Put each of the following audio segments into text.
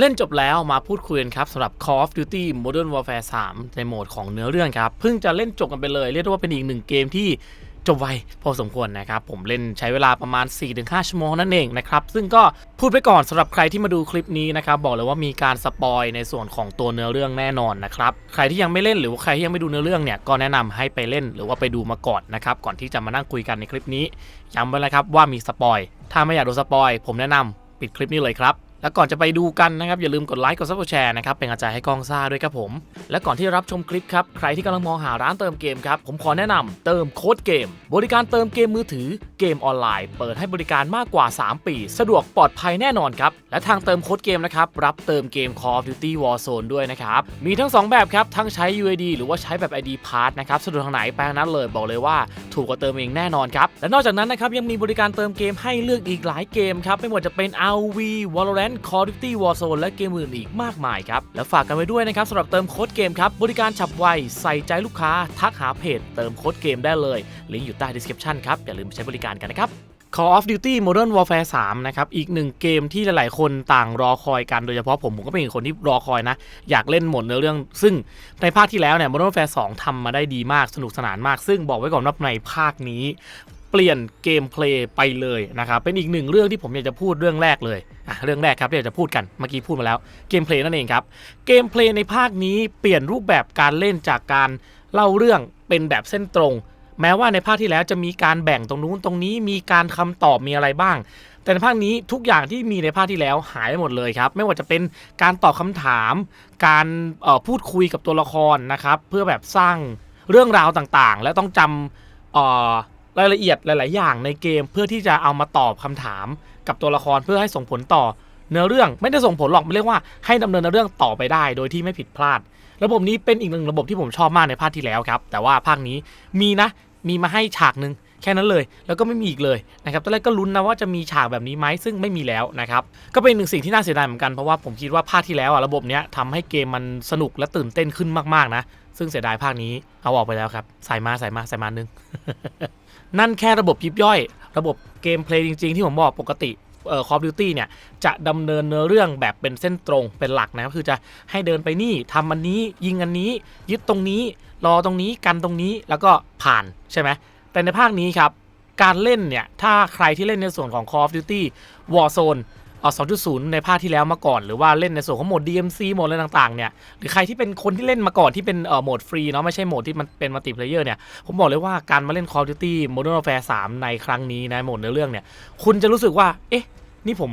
เล่นจบแล้วมาพูดคุยกันครับสำหรับ Call of Duty Modern Warfare 3 ในโหมดของเนื้อเรื่องครับ เพิ่งจะเล่นจบกันไปเลย เรียกได้ว่าเป็นอีกหนึ่งเกมที่จบไวพอสมควรนะครับ ผมเล่นใช้เวลาประมาณ 4-5 ชั่วโมงนั่นเองนะครับ ซึ่งก็พูดไปก่อนสำหรับใครที่มาดูคลิปนี้นะครับ บอกเลยว่ามีการสปอยในส่วนของตัวเนื้อเรื่องแน่นอนนะครับ ใครที่ยังไม่เล่นหรือว่าใครที่ยังไม่ดูเนื้อเรื่องเนี่ยก็แนะนำให้ไปเล่นหรือว่าไปดูมาก่อนนะครับก่อนที่จะมานั่งคุยกันในคลิปนี้ย้ำไว้เลยครับว่ามีสปอยถ้าไม่อยากดนสปอยผมแนะนำปิดคลิปนี้เลยครับ แล้วก่อนจะไปดูกันนะครับอย่าลืมกดไลค์กดซับสไครต์นะครับเป็นกำลังใจให้กองซ่าด้วยครับผม และก่อนที่จะรับชมคลิปครับใครที่กำลังมองหาร้านเติมเกมครับผมขอแนะนำเติมโค้ดเกม บริการเติมเกมมือถือเกมออนไลน์ เปิดให้บริการมากกว่า 3 ปี สะดวกปลอดภัยแน่นอนครับ และทางเติมโค้ดเกมนะครับรับเติมเกม Call of Duty Warzone ด้วยนะครับมีทั้ง 2 แบบครับทั้งใช้ UID หรือว่าใช้แบบ ID Pass นะครับสะดวกทางไหนไปทางนั้นเลยบอกเลยว่า ถูกกว่าเติมเองแน่นอนครับและนอกจากนั้นนะครับยังมีบริการเติมเกมให้เลือกอีกหลายเกมครับไม่ว่าจะเป็น RV Valorant Call of Duty Warzone และเกมอื่นอีกมากมายครับ แล้วฝากกันไว้ด้วยนะครับสำหรับเติมโค้ดเกมครับ บริการฉับไว ใส่ใจลูกค้า ทักหาเพจ เติมโค้ดเกมได้เลย ลิงก์อยู่ใต้ description ครับ อย่าลืมใช้บริการกันนะครับ Call of Duty Modern Warfare 3 นะครับ อีกหนึ่งเกมที่หลายๆ คนต่างรอคอยกัน โดยเฉพาะผมผมก็เป็นอีกคนที่รอคอยนะ อยากเล่นหมดเนื้อเรื่อง ซึ่งในภาคที่แล้วเนี่ย Modern Warfare 2ทำมาได้ดีมาก สนุกสนานมาก ซึ่งบอกไว้ก่อนว่าในภาคนี้ เปลี่ยนเกมเพลย์ไปเลยนะครับเป็นอีกหนึ่งเรื่องที่ผมอยากจะพูดเรื่องแรกเลยอะเรื่องแรกครับที่อยากจะพูดกันเมื่อกี้พูดมาแล้วเกมเพลย์นั่นเองครับเกมเพลย์ในภาคนี้เปลี่ยนรูปแบบการเล่นจากการเล่าเรื่องเป็นแบบเส้นตรง แม้ว่าในภาคที่แล้วจะมีการแบ่งตรงนู้นตรงนี้มีการคำตอบมีอะไรบ้าง แต่ในภาคนี้ทุกอย่างที่มีในภาคที่แล้วหายไปหมดเลยครับ ไม่ว่าจะเป็นการตอบคำถาม การออพูดคุยกับตัวละครนะครับเพื่อแบบสร้างเรื่องราวต่างๆ และต้องจำออ รายละเอียดหลาย ๆ อย่างในเกมเพื่อที่จะเอามาตอบคำถามกับตัวละครเพื่อให้ส่งผลต่อเนื้อเรื่องไม่ได้ส่งผลหรอกมันเรียกว่าให้ดำเนินเนื้อเรื่องต่อไปได้โดยที่ไม่ผิดพลาด ระบบนี้เป็นอีกหนึ่งระบบที่ผมชอบมากในภาคที่แล้วครับ แต่ว่าภาคนี้มีนะมีมาให้ฉากหนึ่ง แค่นั้นเลย แล้วก็ไม่มีอีกเลยนะครับตอนแรกก็ลุ้นนะว่าจะมีฉากแบบนี้ไหมซึ่งไม่มีแล้วนะครับก็เป็นหนึ่งสิ่งที่น่าเสียดายเหมือนกันเพราะว่าผมคิดว่าภาคที่แล้วอะระบบเนี้ยทำให้เกมมันสนุกและตื่นเต้นขึ้นมากๆนะ ซึ่งเสียดายภาคนี้เอาออกไปแล้วครับใส่มาใส่มาใส่มาหนึงนั่นแค่ระบบยิบย่อย ระบบเกมเพลย์จริง ๆ ที่ผมบอกปกติเอ่อ Call of Duty เนี่ยจะดำเนินเนื้อเรื่องแบบเป็นเส้นตรงเป็นหลักนะก็คือจะให้เดินไปนี่ทำอันนี้ยิงอันนี้ ยึดตรงนี้ รอตรงนี้กันตรงนี้แล้วก็ผ่านใช่ไหม แต่ในภาคนี้ครับ การเล่นเนี่ย ถ้าใครที่เล่นในส่วนของ Call of Duty Warzone เอ่อ2.0 ในภาคที่แล้วมาก่อน หรือว่าเล่นในส่วนของโหมด DMC โหมดอะไรต่างๆ เนี่ย หรือใครที่เป็นคนที่เล่นมาก่อนที่เป็นเอ่อโหมดฟรีเนาะ ไม่ใช่โหมดที่มันเป็นมัลติเพลเยอร์เนี่ย ผมบอกเลยว่าการมาเล่น Call of Duty Modern Warfare 3 ในครั้งนี้นะโหมดเนื้อเรื่องเนี่ย คุณจะรู้สึกว่า เอ๊ะ นี่ผม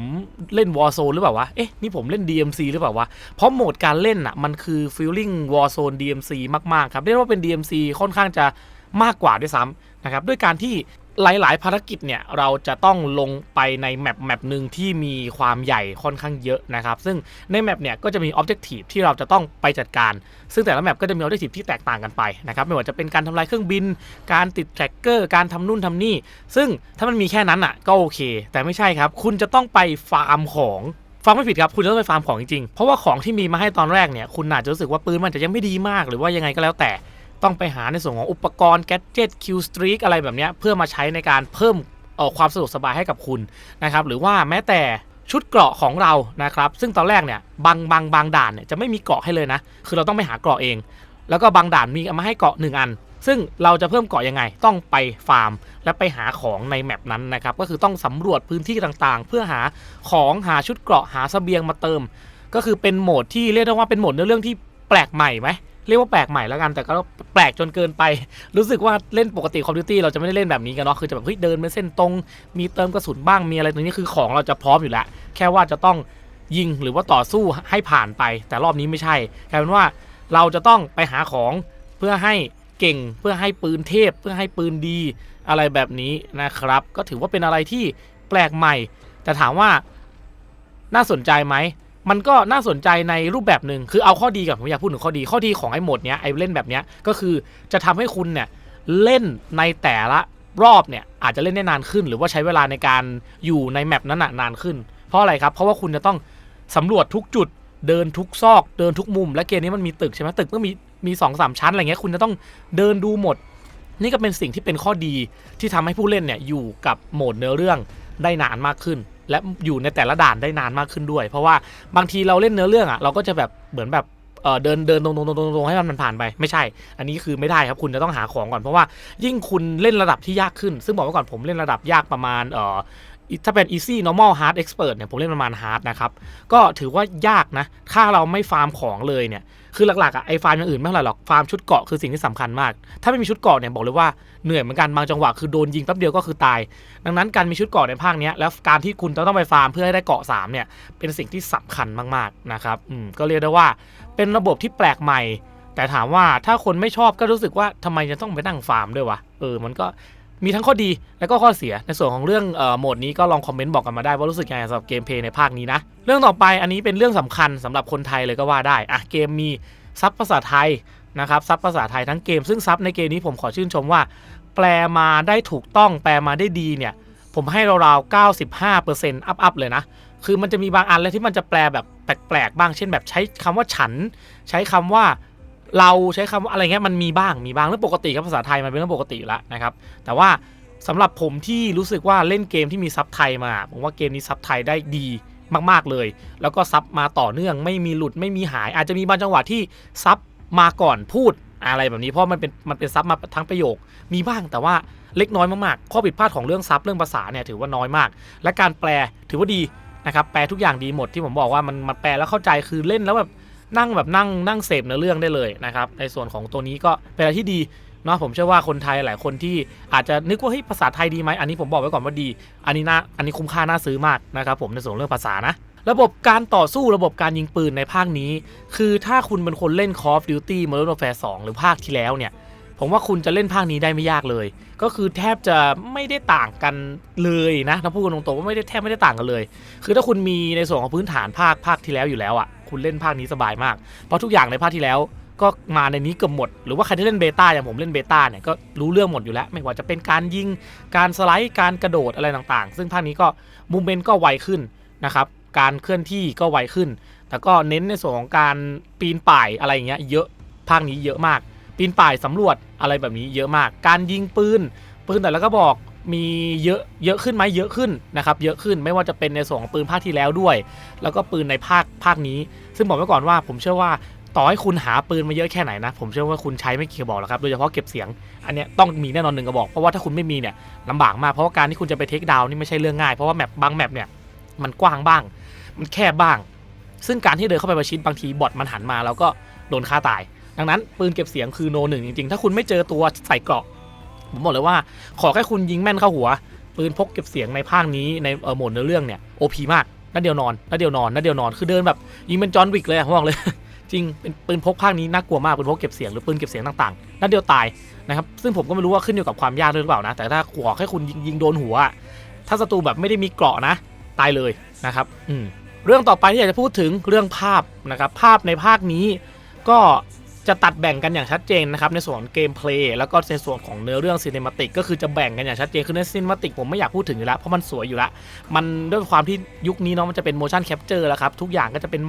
เล่น Warzone หรือเปล่าวะ เอ๊ะ นี่ผมเล่น DMC หรือเปล่าวะ เพราะโหมดการเล่นอะ มันคือ feeling Warzone DMC มากๆ ครับ เรียกว่าเป็น DMC ค่อนข้างจะ มากกว่าด้วยซ้ำนะครับด้วยการที่หลาย ๆ ภารกิจเนี่ยเราจะต้องลงไปในแมปแมปหนึ่งที่มีความใหญ่ค่อนข้างเยอะนะครับซึ่งในแมปเนี่ยก็จะมี Objective ที่เราจะต้องไปจัดการ ซึ่งแต่ละแมปก็จะมี Objective ที่แตกต่างกันไปนะครับไม่ว่าจะเป็นการทำลายเครื่องบิน การติดแทร็กเกอร์การทำนู่นทำนี่ ซึ่งถ้ามันมีแค่นั้นอะก็โอเค แต่ไม่ใช่ครับ คุณจะต้องไปฟาร์มของฟังไม่ผิดครับ คุณจะต้องไปฟาร์มของจริงๆ เพราะว่าของที่มีมาให้ตอนแรกเนี่ย คุณอาจจะรู้สึกว่าปืนมันจะยังไม่ดีมาก หรือว่ายังไงก็แล้วแต่ ต้องไปหาในส่วนของอุปกรณ์แกดเจิตคิวสตรีกอะไรแบบนี้เพื่อมาใช้ในการเพิ่มออความสะดวกสบายให้กับคุณนะครับ หรือว่าแม้แต่ชุดเกราะของเรานะครับ ซึ่งตอนแรกเนี่ยบางบางบางด่านเนี่ยจะไม่มีเกราะให้เลยนะ คือเราต้องไปหาเกราะเอง แล้วก็บางด่านมีเอามาให้เกราะหนึ่งอัน ซึ่งเราจะเพิ่มเกราะยังไง ต้องไปฟาร์ม และไปหาของในแมปนั้นนะครับ ก็คือต้องสำรวจพื้นที่ต่างๆ เพื่อหาของหาชุดเกราะหาสเสบียงมาเติม ก็คือเป็นโหมดที่เรียกได้ว่าเป็นโหมดเนื้อเรื่องที่แปลกใหม่ไหม เรียกว่าแปลกใหม่แล้วกันแต่ก็แปลกจนเกินไป รู้สึกว่าเล่นปกติคอมพิวตี้เราจะไม่ได้เล่นแบบนี้กันเนาะคือจะแบบเฮ้ยเดินเป็นเส้นตรง มีเติมกระสุนบ้างมีอะไรตรงนี้คือของเราจะพร้อมอยู่แล้ว แค่ว่าจะต้องยิงหรือว่าต่อสู้ให้ผ่านไป แต่รอบนี้ไม่ใช่กลายเป็นว่าเราจะต้องไปหาของเพื่อให้เก่งเพื่อให้ปืนเทพ เพื่อให้ปืนดีอะไรแบบนี้นะครับ ก็ถือว่าเป็นอะไรที่แปลกใหม่ แต่ถามว่าน่าสนใจไหม มันก็น่าสนใจในรูปแบบหนึ่งคือเอาข้อดีก่อนผมอยากพูดถึงข้อดีข้อดีของไอ้โหมดเนี้ยไอ้เล่นแบบเนี้ยก็คือจะทำให้คุณเนี่ยเล่นในแต่ละรอบเนี่ยอาจจะเล่นได้นานขึ้น หรือว่าใช้เวลาในการอยู่ในแมปนั้นนานขึ้น เพราะอะไรครับ เพราะว่าคุณจะต้องสำรวจทุกจุดเดินทุกซอก เดินทุกมุม และเกมนี้มันมีตึกใช่ไหมตึกก็มีมีสองสามชั้นอะไรเงี้ยคุณจะต้องเดินดูหมด นี่ก็เป็นสิ่งที่เป็นข้อดีที่ทำให้ผู้เล่นเนี่ยอยู่กับโหมดเนื้อเรื่องได้นานมากขึ้น และอยู่ในแต่ละด่านได้นานมากขึ้นด้วย เพราะว่าบางทีเราเล่นเนื้อเรื่องอะเราก็จะแบบเหมือนแบบเออเดินเดินตรงตรงตรงตรงตรงให้มันผ่านไปไม่ใช่ อันนี้คือไม่ได้ครับคุณจะต้องหาของก่อนเพราะว่ายิ่งคุณเล่นระดับที่ยากขึ้น ซึ่งบอกไว้ก่อนผมเล่นระดับยากประมาณเอ่อถ้าเป็น easy normal hard expert เนี่ยผมเล่นประมาณ hard นะครับ ก็ถือว่ายากนะ ถ้าเราไม่ฟาร์มของเลยเนี่ย คือหลักๆอะไอ้ฟาร์มอย่างอื่นไม่เท่าไหร่หรอกฟาร์มชุดเกาะคือสิ่งที่สำคัญมาก ถ้าไม่มีชุดเกาะเนี่ยบอกเลยว่าเหนื่อยเหมือนกันบางจังหวะคือโดนยิงแป๊บเดียวก็คือตาย ดังนั้นการมีชุดเกาะในภาคนี้แล้วการที่คุณจะต้องไปฟาร์มเพื่อให้ได้เกาะสามเนี่ยเป็นสิ่งที่สำคัญมากๆนะครับอืมก็เรียกได้ว่าเป็นระบบที่แปลกใหม่ แต่ถามว่าถ้าคนไม่ชอบก็รู้สึกว่าทำไมจะต้องไปนั่งฟาร์มด้วยวะเออมันก็ มีทั้งข้อดีและก็ข้อเสีย ในส่วนของเรื่องโหมดนี้ก็ลองคอมเมนต์บอกกันมาได้ว่ารู้สึกยังไงสำหรับเกมเพลย์ในภาคนี้นะ เรื่องต่อไปอันนี้เป็นเรื่องสำคัญสำหรับคนไทยเลยก็ว่าได้อะเกมมีซับภาษาไทยนะครับซับภาษาไทยทั้งเกมซึ่งซับในเกมนี้ผมขอชื่นชมว่า แปลมาได้ถูกต้องแปลมาได้ดีเนี่ยผมให้ราวๆ 95%อัพๆเลยนะ คือมันจะมีบางอันเลยที่มันจะแปลแบบแปลกๆ บ้าง เช่นแบบใช้คำว่าฉัน ใช้คำว่า เราใช้คำว่าอะไรเงี้ยมันมีบ้างมีบ้างเรื่องปกติครับภาษาไทยมันเป็นเรื่องปกติอยู่แล้วนะครับ แต่ว่าสำหรับผมที่รู้สึกว่าเล่นเกมที่มีซับไทยมาผมว่าเกมนี้ซับไทยได้ดีมาก ๆ เลย แล้วก็ซับมาต่อเนื่องไม่มีหลุดไม่มีหาย อาจจะมีบางจังหวะที่ซับมาก่อนพูดอะไรแบบนี้เพราะมันเป็นมันเป็นซับมาทั้งประโยค มีบ้างแต่ว่าเล็กน้อยมากๆ ข้อผิดพลาดของเรื่องซับเรื่องภาษาเนี่ยถือว่าน้อยมาก และการแปลถือว่าดีนะครับแปลทุกอย่างดีหมดที่ผมบอกว่ามันมันแปลแล้วเข้าใจคือเล่นแล้วแบบ นั่งแบบนั่งนั่งเสพเนื้อเรื่องได้เลยนะครับในส่วนของตัวนี้ก็เป็นอะไรที่ดีเนาะผมเชื่อว่าคนไทยหลายคนที่อาจจะนึกว่าเฮ้ยภาษาไทยดีไหมอันนี้ผมบอกไว้ก่อนว่าดี อันนี้น่าอันนี้คุ้มค่าน่าซื้อมากนะครับผมในส่วนเรื่องภาษานะระบบการต่อสู้ระบบการยิงปืนในภาคนี้ คือถ้าคุณเป็นคนเล่น Call of Duty Modern Warfare 2 หรือภาคที่แล้วเนี่ย ผมว่าคุณจะเล่นภาคนี้ได้ไม่ยากเลย ก็คือแทบจะไม่ได้ต่างกันเลยนะถ้าพูดกันตรงๆว่าไม่ได้แทบไม่ได้ต่างกันเลย คือถ้าคุณมีในส่วนของพื้นฐานภาคภาคที่แล้วอยู่แล้วอะ คุณเล่นภาคนี้สบายมาก เพราะทุกอย่างในภาคที่แล้วก็มาในนี้เกือบหมด หรือว่าใครที่เล่นเบต้าอย่างผมเล่นเบต้าเนี่ยก็รู้เรื่องหมดอยู่แล้ว ไม่ว่าจะเป็นการยิง การสไลด์ การกระโดดอะไรต่างๆ ซึ่งภาคนี้ก็มูเมนต์ก็ไวขึ้นนะครับ การเคลื่อนที่ก็ไวขึ้น แต่ก็เน้นในส่วนของการปีนป่ายอะไรอย่างเงี้ยเยอะ ภาคนี้เยอะมาก ปีนป่ายสำรวจอะไรแบบนี้เยอะมาก การยิงปืน ปืนแต่ละก็บอก มีเยอะเยอะขึ้นไหมเยอะขึ้นนะครับเยอะขึ้นไม่ว่าจะเป็นในส่วนของปืนภาคที่แล้วด้วย แล้วก็ปืนในภาคภาคนี้ ซึ่งบอกไว้ก่อนว่าผมเชื่อว่าต่อให้คุณหาปืนมาเยอะแค่ไหนนะ ผมเชื่อว่าคุณใช้ไม่กี่กระบอกหรอกครับ โดยเฉพาะเก็บเสียง อันเนี้ยต้องมีแน่นอนหนึ่งกระบอก เพราะว่าถ้าคุณไม่มีเนี่ยลำบากมาก เพราะว่าการที่คุณจะไปเทคดาวน์นี่ไม่ใช่เรื่องง่าย เพราะว่าแมปบางแมปเนี่ยมันกว้างบ้าง มันแคบบ้าง ซึ่งการที่เดินเข้าไปประชิดบางทีบอทมันหันมา แล้วก็โดนฆ่าตาย ดังนั้นปืนเก็บเสียงคือโนหนึ่งจริงๆ ถ้าคุณไม่เจอตัวใส่เกราะ ผมบอกเลยว่า ขอแค่คุณยิงแม่นเข้าหัว ปืนพกเก็บเสียงในภาคนี้ในเออโหมดเนื้อเรื่องเนี่ยโอพีมากนัดเดียวนอนนัดเดียวนอนนัดเดียวนอนคือเดินแบบยิงเป็นจอห์นวิกเลยอะผมบอกเลย จริงเป็นปืนพกภาคนี้น่ากลัวมากปืนพกเก็บเสียงหรือปืนเก็บเสียงต่างๆนัดเดียวตายนะครับซึ่งผมก็ไม่รู้ว่าขึ้นอยู่กับความยากด้วยหรือเปล่านะ แต่ถ้าขอแค่คุณยิงยิงโดนหัว ถ้าศัตรูแบบไม่ได้มีเกราะนะ ตายเลยนะครับอืมเรื่องต่อไปที่อยากจะพูดถึงเรื่องภาพนะครับภาพในภาคนี้ก็ จะตัดแบ่งกันอย่างชัดเจนนะครับในส่วนเกมเพลย์แล้วก็ในส่วนของเนื้อเรื่องซีเนมาติกก็คือจะแบ่งกันอย่างชัดเจนคือในซีเนมาติกผมไม่อยากพูดถึงอยู่แล้วเพราะมันสวยอยู่แล้ว มันด้วยความที่ยุคนี้เนาะมันจะเป็น motion capture แล้วครับทุกอย่างก็จะเป็น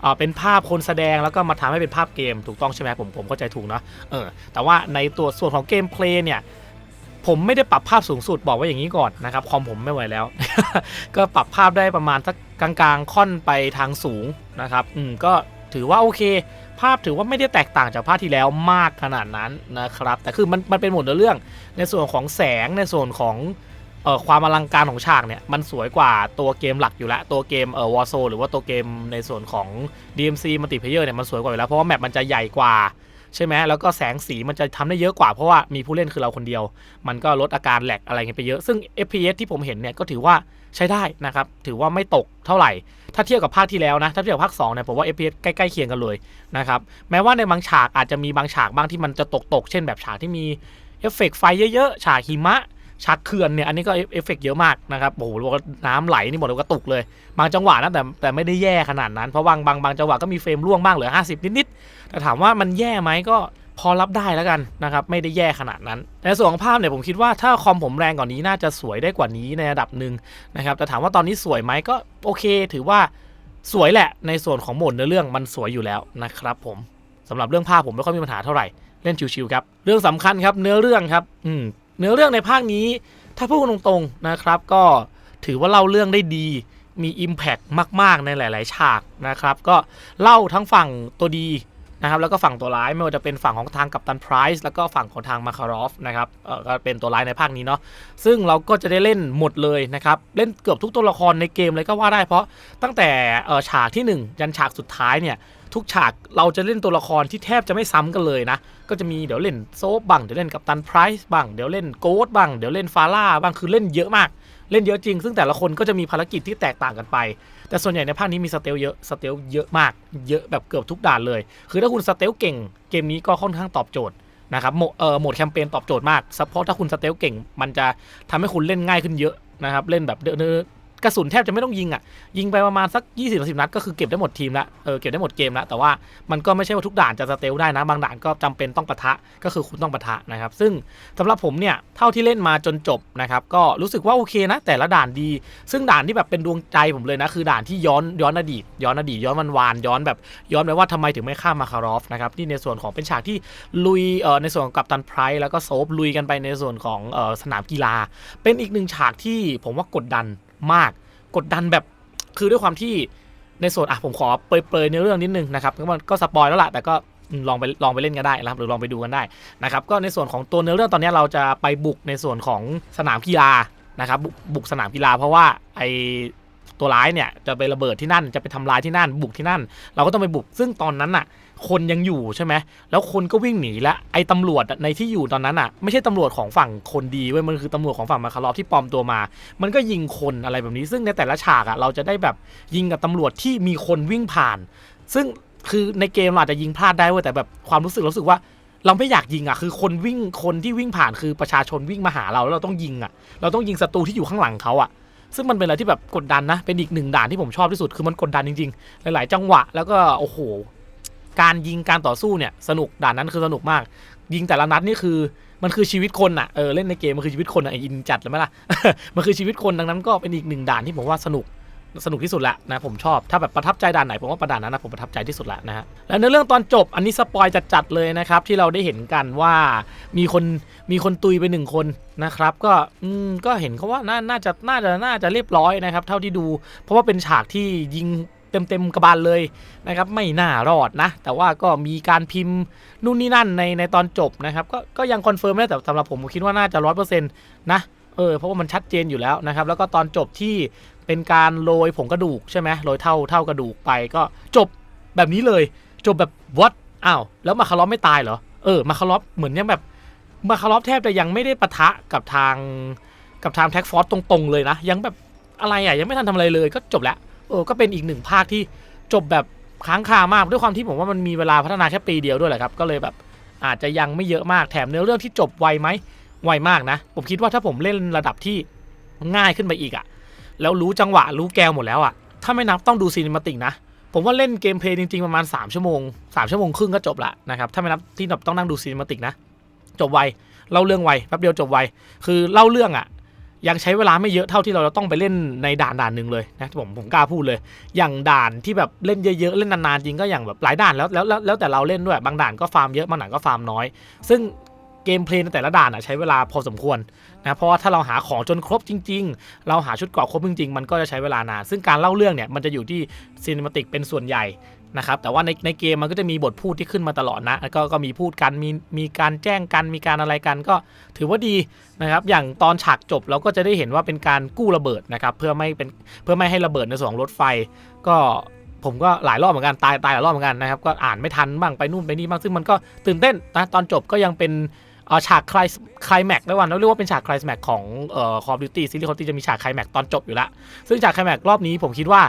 เอ่อเป็นภาพคนแสดงแล้วก็มาทำให้เป็นภาพเกมถูกต้องใช่ไหมผมผมเข้าใจถูกเนาะเออแต่ว่าในตัวส่วนของเกมเพลย์เนี่ยผมไม่ได้ปรับภาพสูงสุดบอกว่าอย่างนี้ก่อนนะครับคอมผมไม่ไหวแล้ว ก็ปรับภาพได้ประมาณสักกลางๆค่อนไปทางสูงนะครับ อืมก็ถือว่าโอเค ภาพถือว่าไม่ได้แตกต่างจากภาคที่แล้วมากขนาดนั้นนะครับ แต่คือมันมันเป็นหมดเรื่องในส่วนของแสงในส่วนของเอ่อความอลังการของฉากเนี่ยมันสวยกว่าตัวเกมหลักอยู่แล้ว ตัวเกมเอ่อวอร์โซหรือว่าตัวเกมในส่วนของ DMC มัลติเพเยอร์เนี่ยมันสวยกว่าอยู่แล้วเพราะว่าแมปมันจะใหญ่กว่า ใช่ไหมแล้วก็แสงสีมันจะทำได้เยอะกว่าเพราะว่ามีผู้เล่นคือเราคนเดียว มันก็ลดอาการแหลกอะไรเงี้ยไปเยอะ ซึ่ง FPS ที่ผมเห็นเนี่ยก็ถือว่าใช้ได้นะครับ ถือว่าไม่ตกเท่าไหร่ ถ้าเทียบกับภาคที่แล้วนะ ถ้าเทียบกับภาค2เนี่ยผมว่า FPS ใกล้ๆเคียงกันเลยนะครับ แม้ว่าในบางฉากอาจจะมีบางฉากบ้างที่มันจะตกตกเช่นแบบฉากที่มีเอฟเฟกต์ไฟเยอะๆ ฉากหิมะ ฉากเขื่อนเนี่ยอันนี้ก็เอฟเฟกต์เยอะมากนะครับโอ้โหบอกว่าน้ำไหลนี่หมดเลยกระตุกเลย บางจังหวะนะแต่แต่ไม่ได้แย่ขนาดนั้นเพราะบางบางบางจังหวะก็มีเฟรมร่วงบ้างเหลือ 50 นิดๆแต่ถามว่ามันแย่ไหมก็พอรับได้แล้วกันนะครับไม่ได้แย่ขนาดนั้นในส่วนของภาพเนี่ยผมคิดว่าถ้าคอมผมแรงกว่านนี้น่าจะสวยได้กว่านี้ในระดับหนึ่งนะครับแต่ถามว่าตอนนี้สวยไหมก็โอเค ถือว่าสวยแหละในส่วนของโหมดเนื้อเรื่องมันสวยอยู่แล้วนะครับผมสำหรับเรื่องภาพผมไม่ค่อยมีปัญหาเท่าไหร่เล่นชิวๆครับ เรื่องสำคัญครับเนื้อเรื่องครับ อืม เนื้อเรื่องในภาคนี้ถ้าพูดตรงๆนะครับ ก็ถือว่าเล่าเรื่องได้ดีมี Impact มาก ๆ ในหลาย ๆ ฉากนะครับ ก็เล่าทั้งฝั่งตัวดีนะครับแล้วก็ฝั่งตัวร้ายไม่ว่าจะเป็นฝั่งของทางกัปตันไพรส์แล้วก็ฝั่งของทางมาคารอฟนะครับก็เป็นตัวร้ายในภาคนี้เนาะซึ่งเราก็จะได้เล่นหมดเลยนะครับ เล่นเกือบทุกตัวละครในเกมเลยก็ว่าได้เพราะตั้งแต่ฉากที่ 1 ยันฉากสุดท้ายเนี่ย ทุกฉากเราจะเล่นตัวละครที่แทบจะไม่ซ้ำกันเลยนะ ก็จะมีเดี๋ยวเล่นโซบ้างเดี๋ยวเล่นกัปตันไพรส์บ้างเดี๋ยวเล่นโกดบ้างเดี๋ยวเล่นฟาร่าบ้างคือเล่นเยอะมาก เล่นเยอะจริง ซึ่งแต่ละคนก็จะมีภารกิจที่แตกต่างกันไป แต่ส่วนใหญ่ในภาคนี้มีสเตลเยอะสเตลเยอะมาก เยอะแบบเกือบทุกด่านเลย คือถ้าคุณสเตลเก่งเกมนี้ก็ค่อนข้างตอบโจทย์นะครับโหมดเอ่อโหมดแคมเปญตอบโจทย์มากเพราะถ้าคุณสเตลเก่ง มันจะทำให้คุณเล่นง่ายขึ้นเยอะนะครับเล่นแบบเดิน กระสุนแทบจะไม่ต้องยิงอะ ยิงไปประมาณสัก 20 30นัดก็คือเก็บได้หมดทีมละเออเก็บได้หมดเกมละแต่ว่ามันก็ไม่ใช่ว่าทุกด่านจะสเตลได้นะ บางด่านก็จำเป็นต้องปะทะก็คือคุณต้องปะทะนะครับ ซึ่งสำหรับผมเนี่ยเท่าที่เล่นมาจนจบนะครับก็รู้สึกว่าโอเคนะ แต่ละด่านดี ซึ่งด่านที่แบบเป็นดวงใจผมเลยนะคือด่านที่ย้อนย้อนอดีต ย้อนอดีตย้อนวันวานย้อนแบบย้อนไปว่าทำไมถึงไม่ข้ามาคารอฟนะครับที่ในส่วนของเป็นฉากที่ลุยเอ่อในส่วนของกัปตันไพร์แล้วก็โซฟลุยกันไปในส่วนของเอ่อสนามกีฬา เป็นอีกหนึ่งฉากที่ผมว่ากดดัน มาก กดดันแบบคือด้วยความที่ในส่วนอะผมขอเปรยๆในเรื่องนิดนึงนะครับก็มันก็สปอยแล้วล่ะแต่ก็ลองไปลองไปเล่นกันได้นะครับหรือลองไปดูกันได้นะครับก็ในส่วนของตัวเนื้อเรื่องตอนนี้เราจะไปบุกในส่วนของสนามกีฬานะครับบุกบุกสนามกีฬาเพราะว่าไอตัวร้ายเนี่ยจะไประเบิดที่นั่นจะไปทำลายที่นั่น บุกที่นั่น เราก็ต้องไปบุกซึ่งตอนนั้นน่ะ คนยังอยู่ใช่ไหมแล้วคนก็วิ่งหนีแล้วไอ้ตำรวจในที่อยู่ตอนนั้นอะ ไม่ใช่ตำรวจของฝั่งคนดีเว้ยมันคือตำรวจของฝั่งมาคารอฟที่ปลอมตัวมา มันก็ยิงคนอะไรแบบนี้ ซึ่งในแต่ละฉากอะเราจะได้แบบยิงกับตำรวจที่มีคนวิ่งผ่าน ซึ่งคือในเกมเราอาจจะยิงพลาดได้เว้ยแต่แบบความรู้สึกรารู้สึกว่าเราไม่อยากยิงอะคือคนวิ่งคนที่วิ่งผ่านคือประชาชนวิ่งมาหาเราแล้วเราต้องยิงอะ เราต้องยิงศัตรูที่อยู่ข้างหลังเขาอะซึ่งมันเป็นอะไรที่แบบกดดันนะ เป็นอีกหนึ่งด่านที่ผมชอบที่สุด คือมันกดดันจริงๆ หลายๆ จังหวะ แล้วก็ โอ้โห การยิงการต่อสู้เนี่ยสนุกด่านนั้นคือสนุกมาก ยิงแต่ละนัดนี่คือมันคือชีวิตคนอะเออเล่นในเกมมันคือชีวิตคนอะอินจัดเลยไหมล่ะ มันคือชีวิตคนดังนั้นก็เป็นอีกหนึ่งด่านที่ผมว่าสนุกสนุกที่สุดละนะผมชอบถ้าแบบประทับใจด่านไหนผมว่าประด่านนั้นนะผมประทับใจที่สุดละนะฮะแล้วในเรื่องตอนจบอันนี้สปอยจัดๆเลยนะครับที่เราได้เห็นกันว่ามีคนมีคนตุยไปหนึ่งคนนะครับก็อืมก็เห็นเขาว่าน่าน่าจะน่าจะน่าจะเรียบร้อยนะครับ เท่าที่ดู เพราะว่าเป็นฉากที่ยิง เต็มๆกระบาลเลยนะครับไม่น่ารอดนะ แต่ว่าก็มีการพิมพ์นู่นนี่นั่นในในตอนจบนะครับ ก็ก็ยังคอนเฟิร์มไม่ได้แต่สำหรับผมผมคิดว่าน่าจะร้อยเปอร์เซ็นต์นะเออเพราะว่ามันชัดเจนอยู่แล้วนะครับ แล้วก็ตอนจบที่เป็นการโรยผงกระดูกใช่ไหมโรยเท่าเท่ากระดูกไปก็จบแบบนี้เลย จบแบบ what อ้าวแล้วมาคารอฟไม่ตายเหรอเออมาคารอฟเหมือนยังแบบมาคารอฟแทบจะยังไม่ได้ปะทะกับทางกับทางแท็กฟอร์ตตรงๆเลยนะ ยังแบบอะไรอะยังไม่ทันทำอะไรเลยก็จบแล้ว เออก็เป็นอีกหนึ่งภาคที่จบแบบค้างคามากด้วยความที่ผมว่ามันมีเวลาพัฒนาแค่ปีเดียวด้วยแหละครับ ก็เลยแบบอาจจะยังไม่เยอะมากแถมเนื้อเรื่องที่จบไวไหมไวมากนะ ผมคิดว่าถ้าผมเล่นระดับที่ง่ายขึ้นไปอีกอะแล้วรู้จังหวะรู้แกวหมดแล้วอะถ้าไม่นับต้องดูซีนิมาติกนะ ผมว่าเล่นเกมเพลย์จริงๆ ประมาณ 3 ชั่วโมง 3 ชั่วโมงครึ่งก็จบละนะครับ ถ้าไม่นับที่แบบต้องนั่งดูซีนิมาติกนะ จบไว เล่าเรื่องไว แป๊บเดียวจบไว คือเล่าเรื่องอะ ยังใช้เวลาไม่เยอะเท่าที่เราจะต้องไปเล่นในด่านด่านหนึ่งเลยนะผมผมกล้าพูดเลย อย่างด่านที่แบบเล่นเยอะๆเล่นนานๆจริงก็อย่างแบบหลายด่านแล้วแล้วแล้วแต่เราเล่นด้วยบางด่านก็ฟาร์มเยอะบางด่านก็ฟาร์มน้อย ซึ่งเกมเพลย์ในแต่ละด่านอะใช้เวลาพอสมควรนะเพราะว่าถ้าเราหาของจนครบจริง ๆ เราหาชุดเกราะครบจริงๆ มันก็จะใช้เวลานาน ซึ่งการเล่าเรื่องเนี่ยมันจะอยู่ที่ซีนิมาติกเป็นส่วนใหญ่ นะครับแต่ว่าในในเกมมันก็จะมีบทพูดที่ขึ้นมาตลอดนะแล้วก็ก็มีพูดกันมีมีการแจ้งกันมีการอะไรกันก็ถือว่าดีนะครับอย่างตอนฉากจบเราก็จะได้เห็นว่าเป็นการกู้ระเบิดนะครับเพื่อไม่เป็นเพื่อไม่ให้ระเบิดในส่วนของรถไฟ ก็ผมก็หลายรอบเหมือนกันตายตายหลายรอบเหมือนกันนะครับก็อ่านไม่ทันบ้างไปนู่นไปนี่บ้างซึ่งมันก็ตื่นเต้นนะตอนจบก็ยังเป็นอ่อฉากคลายคลายแม็กได้วันแล้วเรียกว่าเป็นฉากคลายแม็กของเอ่อคอร์ดิวตี้ซีรีส์คอร์ดิจะมีฉากคลายแม็กตอนจบอยู่ล้วซึ่งฉากคลายแม็กรอบนี้ผมคิดว่า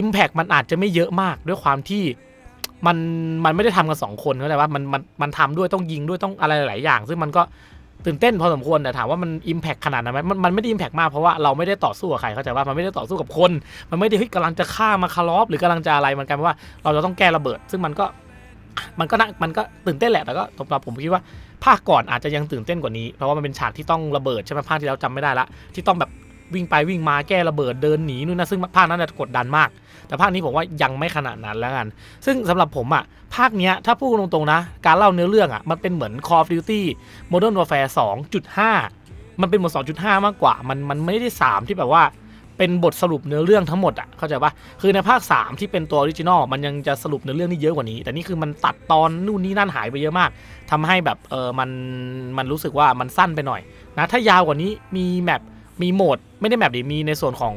Impact มันอาจจะไม่เยอะมากด้วยความที่มันมันไม่ได้ทำกันสองคนเข้าใจว่ามันมันมันทำด้วยต้องยิงด้วยต้องอะไรหลายอย่าง ซึ่งมันก็ตื่นเต้นพอสมควรแต่ถามว่ามัน Impact ขนาดนั้นไหมมันมันไม่ได้ Impact มากเพราะว่าเราไม่ได้ต่อสู้กับใครเข้าใจว่ามันไม่ได้ต่อสู้กับคน มันไม่ได้เฮ้ยกำลังจะฆ่ามาคารอฟหรือกำลังจะอะไรมันกลายเป็นว่าเราจะต้องแก้ระเบิด ซึ่งมันก็มันก็น่ามันก็ตื่นเต้นแหละแต่ก็สำหรับผมคิดว่าภาคก่อนอาจจะยังตื่นเต้นกว่านี้เพราะว่ามันเป็นฉากที่ต้องระเบิดใช่ไหมภาคที่เราจำไม่ได้ละที่ต้องแบบ วิ่งไปวิ่งมาแก้ระเบิดเดินหนีนู่นนะซึ่งภาคนั้นจะกดดันมาก แต่ภาคนี้ผมว่ายังไม่ขนาดนั้นแล้วกัน ซึ่งสำหรับผมอะภาคเนี้ยถ้าพูดตรงๆนะ การเล่าเนื้อเรื่องอะมันเป็นเหมือน Call of Duty Modern Warfare 2.5 มันเป็นหมวด2.5 มากกว่า มันมันไม่ได้ 3 ที่แบบว่าเป็นบทสรุปเนื้อเรื่องทั้งหมดอะเข้าใจปะคือในภาค 3 ที่เป็นตัวออริจินอลมันยังจะสรุปเนื้อเรื่องนี่เยอะกว่านี้ แต่นี่คือมันตัดตอนนู่นนี่นั่นหายไปเยอะมากทำให้แบบเออมันมันรู้สึกว่ามันสั้นไปหน่อยนะถ้ายาวกว่านี้มีแมป มีโหมดไม่ได้แมปดิมีในส่วนของ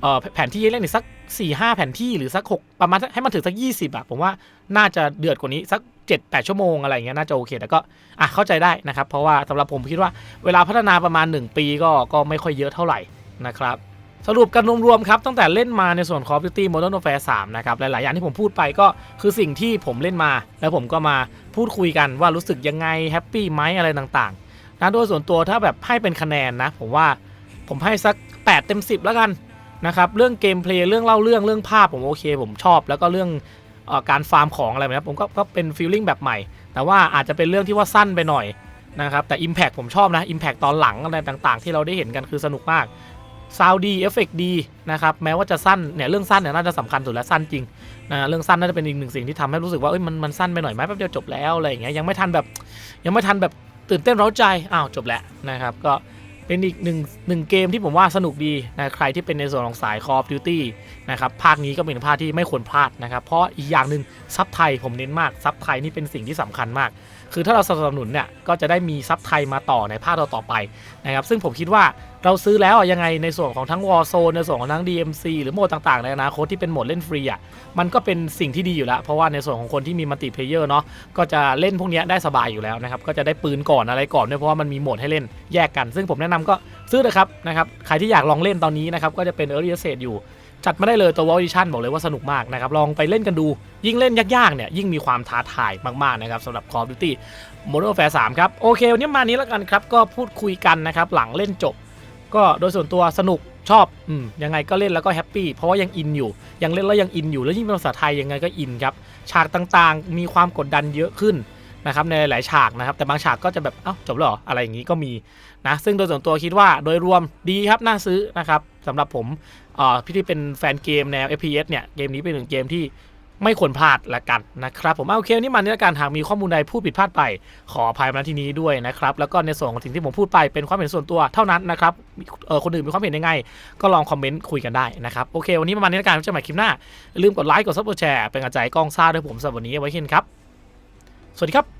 เอ่อแผนที่เล่นอีกสัก4ี่ห้าแผนที่หรือสัก6ประมาณให้มันถึงสัก20อะผมว่าน่าจะเดือดกว่านี้สัก7-8ชั่วโมงอะไรอย่างเงี้ยน่าจะโอเคแต่ก็อะเข้าใจได้นะครับ เพราะว่าสำหรับผมคิดว่าเวลาพัฒนาประมาณ 1 ปีก็ก็ไม่ค่อยเยอะเท่าไหร่นะครับสรุปกันรวมๆครับตั้งแต่เล่นมาในส่วนของ Call of Duty Modern Warfare 3นะครับหลายๆอย่างที่ผมพูดไปก็คือสิ่งที่ผมเล่นมา แล้วผมก็มาพูดคุยกันว่ารู้สึกยังไงแฮปปี้ไหมอะไรต่างๆนะโดยส่วนตัวถ้าแบบให้เป็นคะแนนนะผมว่า ผมให้สัก 8 เต็ม 10 แล้วกันนะครับเรื่องเกมเพลย์เรื่องเล่าเรื่องเรื่องภาพผมโอเค ผมชอบ แล้วก็เรื่องอการฟาร์มของอะไรแบบนี้ผมก็ก็เป็นฟีลลิ่งแบบใหม่ แต่ว่าอาจจะเป็นเรื่องที่ว่าสั้นไปหน่อยนะครับแต่ Impact ผมชอบนะ Impact ตอนหลังอะไรต่างๆ ที่เราได้เห็นกันคือสนุกมากซาวดีเอฟเฟกดีนะครับแม้ว่าจะสั้นเนี่ยเรื่องสั้นเนี่ยน่าจะสำคัญสุดแล้วสั้นจริงนะเรื่องสั้นน่าจะเป็นอีกหนึ่งสิ่งที่ทำให้รู้สึกว่าเอ้ยมันมันสั้นไปหน่อยไหมแป๊บเดียวจบแล้วอะไรอย่างเงี้ยยังไม่ทันแบบยังไม่ทันแบบตื่นเต้นเร้าใจอ้าวจบแล้วนะครับก็ เป็นอีกหนึ่งหนึ่งเกมที่ผมว่าสนุกดีนะใครที่เป็นในส่วนของสาย Call of Duty นะครับภาคนี้ก็เป็นภาคที่ไม่ควรพลาดนะครับ เพราะอีกอย่างหนึ่งซับไทยผมเน้นมากซับไทยนี่เป็นสิ่งที่สำคัญมาก คือถ้าเราสนับสนุนเนี่ยก็จะได้มีซับไทยมาต่อในภาคต่อๆไปนะครับซึ่งผมคิดว่าเราซื้อแล้วยังไงในส่วนของทั้ง Warzone ในส่วนของทั้ง DMC หรือโหมดต่างๆ ในอนาคตที่เป็นโหมดเล่นฟรีอะมันก็เป็นสิ่งที่ดีอยู่แล้ว เพราะว่าในส่วนของคนที่มีมัลติเพลเยอร์เนาะก็จะเล่นพวกนี้ได้สบายอยู่แล้วนะครับก็จะได้ปืนก่อนอะไรก่อนด้วยเพราะว่ามันมีโหมดให้เล่นแยกกัน ซึ่งผมแนะนำก็ซื้อเลยครับนะครับใครที่อยากลองเล่นตอนนี้นะครับก็จะเป็น Early Access อยู่ จัดมาได้เลยตัว w a l Edition บอกเลยว่าสนุกมากนะครับ ลองไปเล่นกันดู ยิ่งเล่นยากๆเนี่ยยิ่งมีความท้าทายมากๆนะครับสำหรับ Call of Duty Modern Warfare 3ครับ โอเค วันนี้มานี้แล้วกันครับ ก็พูดคุยกันนะครับ หลังเล่นจบ ก็โดยส่วนตัวสนุกชอบอืมยังไงก็เล่นแล้วก็แฮปปี้เพราะว่ายังอินอยู่ ยังเล่นแล้วยังอินอยู่แล้วยิ่งเป็นภาษาไทยยังไงก็อินครับฉากต่างๆ มีความกดดันเยอะขึ้น นะครับในหลายฉากนะครับ แต่บางฉากก็จะแบบเอ้าจบแล้วหรออะไรอย่างนี้ก็มีนะซึ่งโดยส่วนตัวคิดว่าโดยรวมดีครับน่าซื้อนะครับสำหรับผมพี่ที่เป็นแฟนเกมแนว FPS เนี่ยเกมนี้เป็นหนึ่งเกมที่ไม่ควรพลาดละกันนะครับผมเอาโอเควันนี่มันในการหากมีข้อมูลใดพูดผิดพลาดไป ขออภัยมาที่นี้ด้วยนะครับ แล้วก็ในส่วนของสิ่งที่ผมพูดไปเป็นความเห็นส่วนตัวเท่านั้นนะครับเออคนอื่นมีความเห็นยังไง ก็ลองคอมเมนต์คุยกันได้นะครับโอเค วันนี้ประมาณนี้ละกันเจอกันใหม่คลิปหน้าลืมกดไลค์กดซับกดแชร์เป็นกำลังใจให้กล้องซ่าด้วยผมสำหรับวันนี้ไว้เช่นครับ สวัสดีครับ